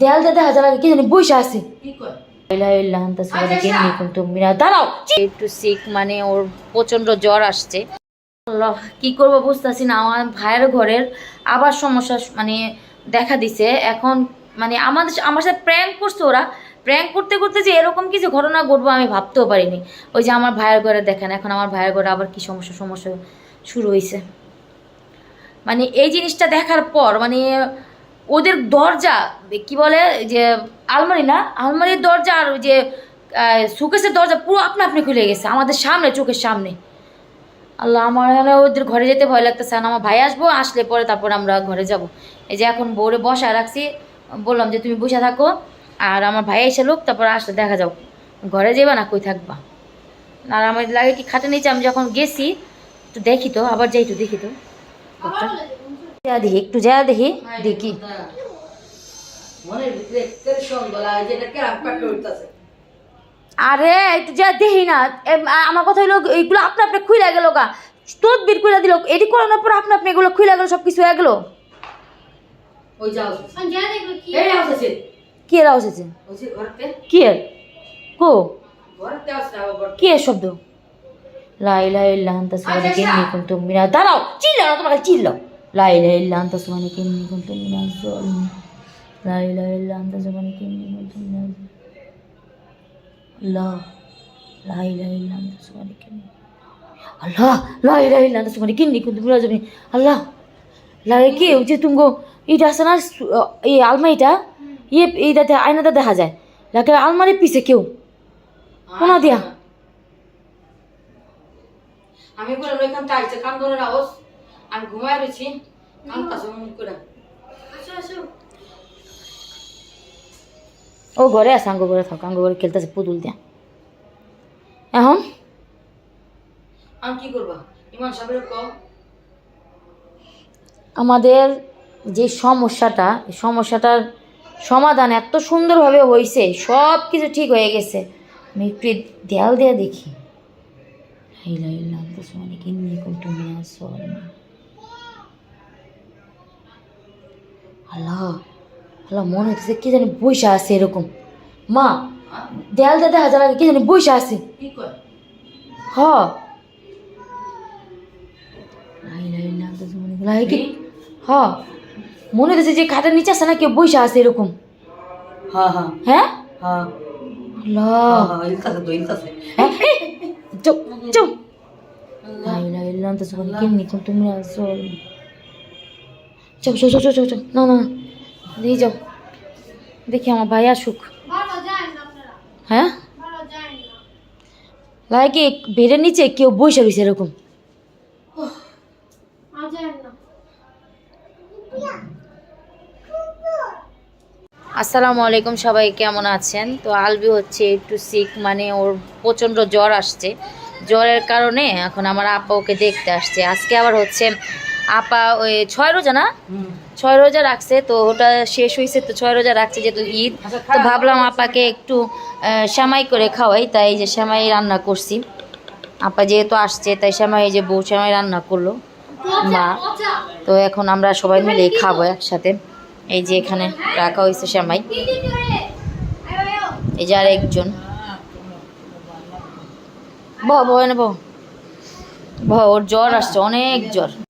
দেয়াল দিয়ে দেখা যাবে কি জানি বসে আছে। কি কয়? দাঁড়াও। একটু সিক মানে ওর প্রচণ্ড জ্বর আসছে। কি করব বুঝতেছি না আমার ভাইয়ের ঘরের আবার সমস্যা মানে দেখা দিছে। এখন মানে আমাদের আমার সাথে প্র্যাঙ্ক করছে ওরা। প্র্যাঙ্ক করতে করতে যে এরকম কিছু ঘটনা ঘটবো আমি ভাবতেও পারিনি। ওই যে আমার ভাইয়ের ঘরে দেখেন এখন আমার ভাইয়ের ঘরে আবার কি সমস্যা সমস্যা শুরু হয়েছে মানে এই জিনিসটা দেখার পর মানে ওদের দরজা, কি বলে যে আলমারি না, আলমারির দরজা আর ওই যে সুকেসের দরজা পুরো আপনা আপনি খুলে গেছে, আমাদের সামনে, চোখের সামনে। আল্লাহ, আমার এখানে ওদের ঘরে যেতে ভয় লাগতেছে। না আমার ভাই আসব, আসলে পরে তারপর আমরা ঘরে যাব। এই যে এখন বোরে বসায় রাখছি, বললাম যে তুমি বসে থাকো, আর আমার ভাই এসে লোক, তারপর আসলে দেখা যাও ঘরে যাবা না কই থাকবা? আর আমার লাগে কি খাটে নিচে, আমি যখন গেছি তো দেখি তো, আবার যাই তো, দেখি তো। যা দেখি একটু যা দেখি দেখি। আরে একটু যা দেখি না। আমার কথা হলো এইগুলো আপনা আপনি খুলে গেল গা। তোর বের করে দিল এটি করানোর পর আপনা আপনি এগুলো খুলে গেল সব কিছু হয়ে গেল? কি? এর আওয়াজ আছে কি এর? কো? ঘরতে কি এর শব্দ? লাই লাই লান্তা কুন্তুম মিনা দাঁড়াও চিল্লাও তোমাকে চিল্লাও। লাই লাই লান্তা সুমানে কেমনি কুন্তুম মিনা কেমনি কুন্তুম মিনা আল্লাহ লাই লাই লান্তা সুমানে কেমনি আল্লাহ লাই লাই লান্তা সুমানে কেমনি কুন্তুম মিনা জলিম আল্লাহ লাগে কি ওই যে তুমি এটা আছে না সু- এই আলমারিটা ইয়ে এইটাতে আয়নাতে দেখা যায় লাগে আলমারির পিছে কেউ কোনা দিয়া আমি আমি ঘুমায় রয়েছি। কান কাছে মন করে। ও ঘরে আছে আঙ্গ ঘরে থাক আঙ্গ ঘরে খেলতেছে পুতুল দিয়া। এখন? আমি কি করবা? ইমান সাহেবের ক আমাদের যে সমস্যাটা সমস্যাটার সমাধান এত সুন্দরভাবে হয়েছে সব কিছু ঠিক হয়ে গেছে। আমি একটু দেয়াল দেয়া দেখি। হাইলা হাইলা তো সমানে কিন্নি কুন্টু মিনা আল্লাহ আল্লাহ মনে হচ্ছে কি জানি বৈশা আছে এরকম মা দেয়াল দিয়ে দেখা যাবে কি জানি বৈশা আছে কি হ মনে কি হ মনে হচ্ছে যে খাটের নিচে আছে না কেউ বসে আছে এরকম হ্যাঁ হ্যাঁ হ্যাঁ হ্যাঁ হ্যাঁ হ্যাঁ মনে তুমি আসল চুপ চুপ চুপ চুপ চুপ না না দিয়ে যাও। দেখি আমার ভাই আসুক। হ্যাঁ? কি বেডের নিচে কেউ বসে রয়েছে এরকম। আসসালামু আলাইকুম সবাই কেমন আছেন? তো আলবি হচ্ছে একটু সিক মানে ওর প্রচণ্ড জ্বর আসছে। জ্বরের কারণে এখন আমার আপা ওকে দেখতে আসছে। আজকে আবার হচ্ছে আপা ওই ছয় রোজা না? ছয় রোজা রাখছে তো ওটা শেষ হয়েছে তো ছয় রোজা রাখছে যেহেতু ঈদ। তো ভাবলাম আপাকে একটু সেমাই করে খাওয়াই তাই এই যে সেমাই রান্না করছি। আপা যেহেতু আসছে তাই সেমাই এই যে বউ সেমাই রান্না করল। মা তো এখন আমরা সবাই মিলে খাব একসাথে। এই যে এখানে রাখা হয়েছে সেমাই। এই যে আর একজন ব বউ এনে ওর জ্বর আসছে অনেক জ্বর।